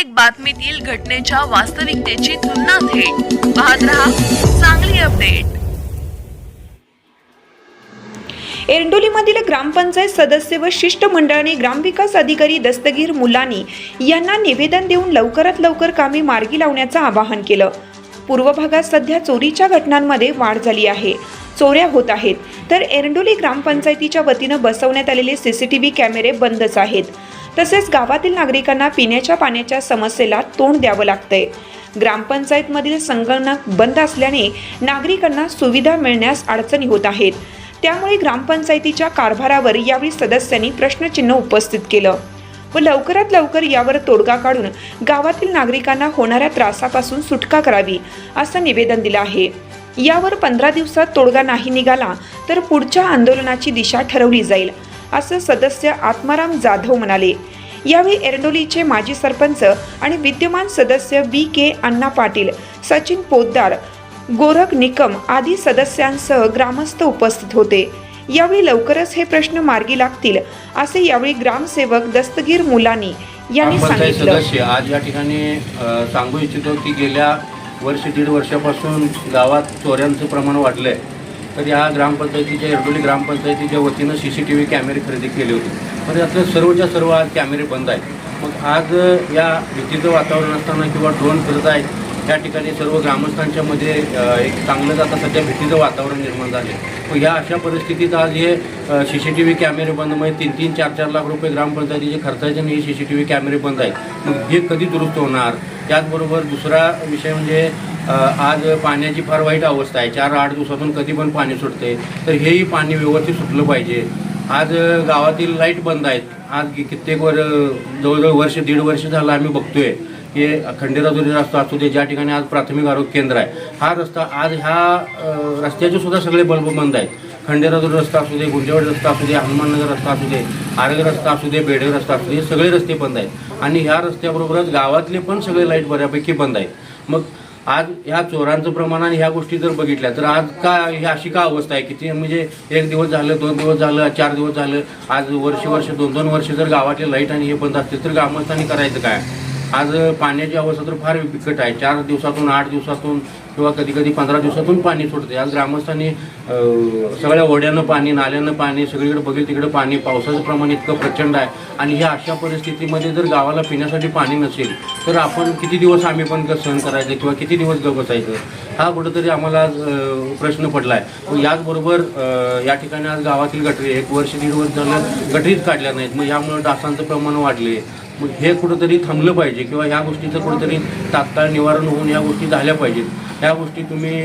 प्रत्येक बातमीतील घटनेच्या वास्तविकतेची तुलना थेट. पाहत रहा चांगली अपडेट. एरंडोलीमधील ग्रामपंचायत सदस्य व शिष्टमंडळाने ग्रामविकास अधिकारी दस्तगीर मुलानी यांना निवेदन देऊन लवकरात लवकर कामे मार्गी लावण्याचं आवाहन केलं. पूर्व भागात सध्या चोरीच्या घटनांमध्ये वाढ झाली आहे. चोऱ्या होत आहेत. तर एरंडोली ग्रामपंचायतीच्या वतीनं बसवण्यात आलेले सीसीटीव्ही कॅमेरे बंदच आहेत. तसेच गावातील नागरिकांना पिण्याच्या पाण्याच्या समस्येला तोंड द्यावं लागतंय. ग्रामपंचायतमधील संगणक बंद असल्याने नागरिकांना सुविधा मिळण्यास अडचणी होत आहेत. त्यामुळे ग्रामपंचायतीच्या कारभारावर यावेळी सदस्यांनी प्रश्नचिन्ह उपस्थित केलं. व लवकरात लवकर यावर तोडगा काढून गावातील नागरिकांना होणाऱ्या त्रासापासून सुटका करावी असं निवेदन दिलं आहे. यावर पंधरा दिवसात तोडगा नाही निघाला तर पुढच्या आंदोलनाची दिशा ठरवली जाईल. असं सदस्य आत्माराम जाधव म्हणाले. यावेळी एरंडोलीचे माजी सरपंच आणि विद्यमान सदस्य बी के अण्णा पाटील सचिन पोद्दार गोरख निकम आदी सदस्यांसह ग्रामस्थ उपस्थित होते. यावेळी लवकरच हे प्रश्न मार्गी लागतील असे यावेळी ग्रामसेवक दस्तगीर मुलानी यांनी सांगितलं. सदस्य आज या ठिकाणी सांगू इच्छितो की गेल्या वर्ष दीड वर्षापासून गावात चोऱ्यांचं प्रमाण वाढलं आहे तर या ग्रामपंचायतीच्या एरडोली ग्रामपंचायतीच्या वतीनं सी सी टी व्ही कॅमेरे खरेदी केले होते. पण यातले सर्वच्या सर्व आज कॅमेरे बंद आहेत. मग आज या भीतीचं वातावरण असताना किंवा ड्रोन फिरत आहेत या ठिकाणी सर्व ग्रामस्थांच्या मध्ये एक चांगलंच आता सध्या भीतीचं वातावरण निर्माण झाले मग ह्या अशा परिस्थितीत आज हे सी सी टी व्ही कॅमेरे बंद म्हणजे तीन तीन चार चार लाख रुपये ग्रामपंचायतीचे खर्चाचे आणि हे सी सी टी व्ही कॅमेरे बंद आहेत. मग हे कधी दुरुस्त होणार? त्याचबरोबर दुसरा विषय म्हणजे आज पाण्याची फार वाईट अवस्था आहे. चार आठ दिवसातून कधी पण पाणी सुटते. तर हेही पाणी व्यवस्थित सुटलं पाहिजे. आज गावातील लाइट बंद आहेत. आज कित्येक वर जवळजवळ वर्ष दीड वर्ष झालं आम्ही बघतोय. हे खंडेराजुरी रस्ता असू दे ज्या ठिकाणी आज प्राथमिक आरोग्य केंद्र आहे हा रस्ता आज ह्या रस्त्याचे सुद्धा सगळे बल्ब बंद आहेत. खंडेराजुरी रस्ता असू दे गुंजेवाड रस्ता असू दे हनुमाननगर रस्ता असू दे आरग रस्ता असू दे बेडे रस्ता असू दे हे सगळे रस्ते बंद आहेत. आणि ह्या रस्त्याबरोबरच गावातले पण सगळे लाइट बऱ्यापैकी बंद आहेत. मग आज ह्या चोरांचं प्रमाण आणि ह्या गोष्टी जर बघितल्या तर आज का ही अशी का अवस्था आहे किती म्हणजे एक दिवस झालं दोन दिवस झालं चार दिवस झालं आज वर्ष वर्ष दोन दोन वर्ष जर गावातले लाइट आणि हे बंद असतील तर ग्रामस्थांनी करायचं काय? आज पाण्याची अवस्था तर फार बिकट आहे. चार दिवसातून आठ दिवसातून किंवा कधी कधी पंधरा दिवसातून पाणी सुटते आज ग्रामस्थांनी सगळ्या ओढ्यानं पाणी नाल्यानं पाणी सगळीकडे बघेल तिकडे पाणी. पावसाचं प्रमाण इतकं प्रचंड आहे. आणि ह्या अशा परिस्थितीमध्ये जर गावाला पिण्यासाठी पाणी नसेल तर आपण किती दिवस आम्ही पण सहन करायचं किंवा किती दिवस ग बसायचं? हा कुठंतरी आम्हाला आज, प्रश्न पडला आहे याचबरोबर या ठिकाणी आज गावातील गटरी एक वर्ष दीड वर्ष झालं गटरीच काढल्या नाहीत. मग यामुळे डासांचं प्रमाण वाढले मग हे कुठंतरी थांबलं पाहिजे किंवा ह्या गोष्टीचं कुठंतरी तात्काळ निवारण होऊन ह्या गोष्टी झाल्या पाहिजेत. ह्या गोष्टी तुम्ही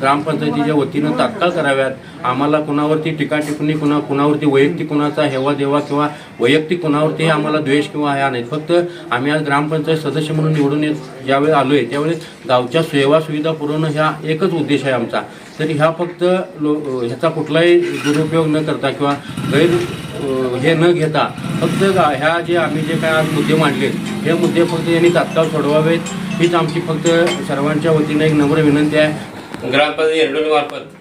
ग्रामपंचायतीच्या वतीनं तात्काळ कराव्यात. आम्हाला कुणावरती टीका टिप्पणी कुणा कुणावरती वैयक्तिक कुणाचा हेवा देवा किंवा वैयक्तिक कुणावरती आम्हाला द्वेष किंवा ह्या नाहीत फक्त आम्ही आज ग्रामपंचायत सदस्य म्हणून निवडून येत ज्यावेळी आलो आहे त्यावेळी गावच्या सेवा सुविधा पुरवणं ह्या एकच उद्देश आहे आमचा. तरी ह्या फक्त लो ह्याचा कुठलाही दुरुपयोग न करता किंवा गैर हे न घेता फक्त ह्या जे आम्ही जे काय आज मुद्दे मांडले हे मुद्दे फक्त यांनी तात्काळ सोडवावेत. हीच आमची फक्त सर्वांच्या वतीनं एक नम्र विनंती आहे. ग्रामपंचायत येरडोलीमार्फत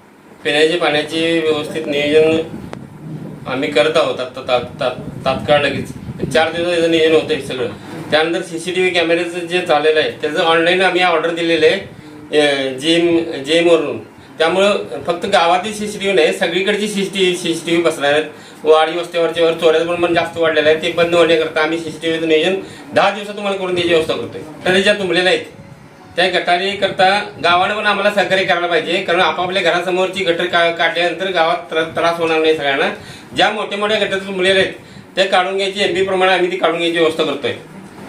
पिण्याच्या पाण्याचे व्यवस्थित नियोजन आम्ही करत आहोत आत्ता तात्काळ लगेच. चार दिवसाचं नियोजन होतंय सगळं. त्यानंतर सी सी टी व्ही कॅमेऱ्याचं जे चाललेलं आहे त्याचं ऑनलाईन आम्ही ऑर्डर दिलेलं आहे जेम जेमवरून त्यामुळं फक्त गावातील सीसीटीव्ही नाही सगळीकडची शी श टी सी टी व्ही बसणार आहेत. वाढी वस्त्यावरच्या चोऱ्याचं प्रमाण जास्त वाढलेलं आहे. ते बंद होण्याकरता आम्ही सीसीटीव्हीचं नियोजन दहा दिवसात तुम्हाला करून द्यायची व्यवस्था करतोय. तर ज्या तुंबलेल्या आहेत त्या गटारीकरता गावानं पण आम्हाला सहकार्य करायला पाहिजे कारण आपापल्या घरासमोरची गटर का काढल्यानंतर गावात त्रास होणार नाही सगळ्यांना. ज्या मोठ्या मोठ्या गटात तुंबलेल्या आहेत ते काढून घ्यायची एमबी प्रमाणे आम्ही ती काढून घ्यायची व्यवस्था करतोय.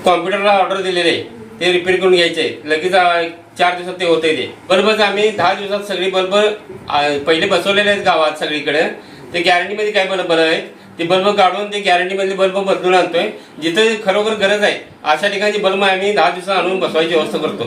कॉम्प्युटरला ऑर्डर दिलेले आहे ते रिपेअर करून घ्यायचे. लगेच चार दिवसात ते होते ते. बरोबर आम्ही दहा दिवसात सगळी बल्ब पहिले बसवलेले आहेत गावात सगळीकडे. ते गॅरंटीमध्ये काय बल्ब आहेत ते बल्ब काढून ते गॅरंटीमधले बल्ब बदलून आणतोय. जिथे खरोखर गरज आहे अशा ठिकाणी बल्ब आम्ही दहा दिवसात आणून बसवायची व्यवस्था करतो.